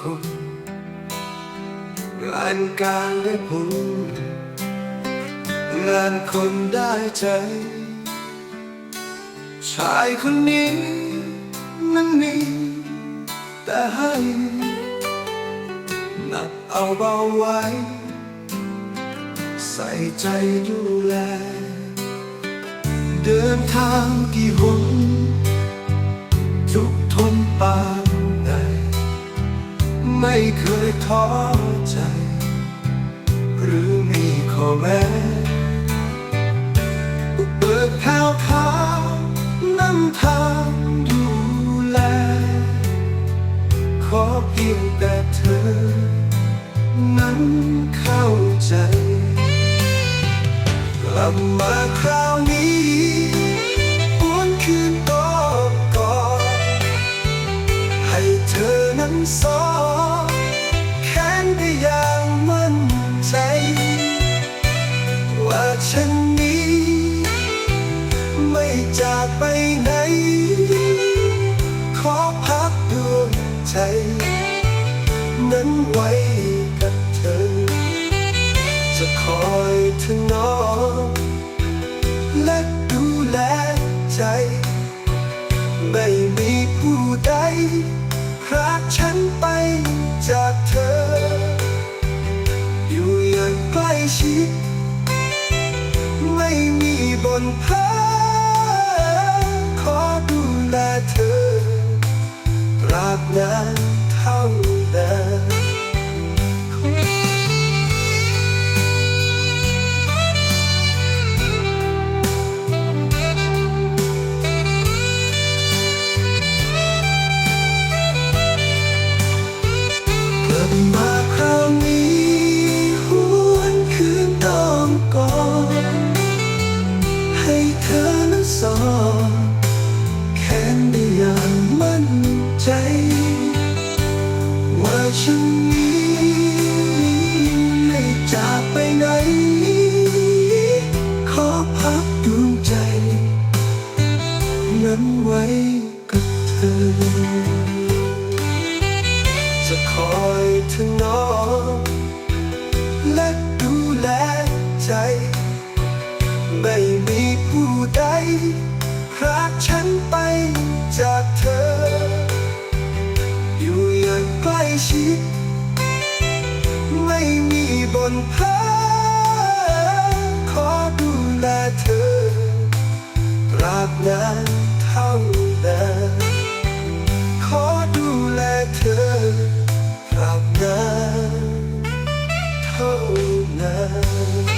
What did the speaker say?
คนงานการได้ผลงานคนได้ใจ ชายคนนี้นั้นมีแต่ให้หนักเอาเบาไว้ ใส่ใจดูแล เดินทางกี่หน มีข้อแม้เปิดแผ่วพาวนำทางดูแล ขอเพียงแต่เธอ นั้นเข้าใจ กลับมาคราวนี้หวนคืนต่อก่อนให้เธอนั้นส จากไปไหน ขอพักดวงใจ นั้นไว้กับเธอ จะคอยเธอน้องและดูแลใจ ไม่มีผู้ใดพรากฉันไปจากเธอ อยู่อย่างใกล้ชิด ไม่มีบนพอ ต ว่าฉันนี้ไม่จากไปไหน ขอพักดวงใจ นั้นไว้กับเธอ จะคอยเธอน้องและดูแลใจ ไม่มีผู้ใดพรากฉันไปจากเธอ ชิด ไม่มีบนพักขอดูแลเธอตราบนานเท่านั้นขอดูแลเธอตราบนานเท่านั้น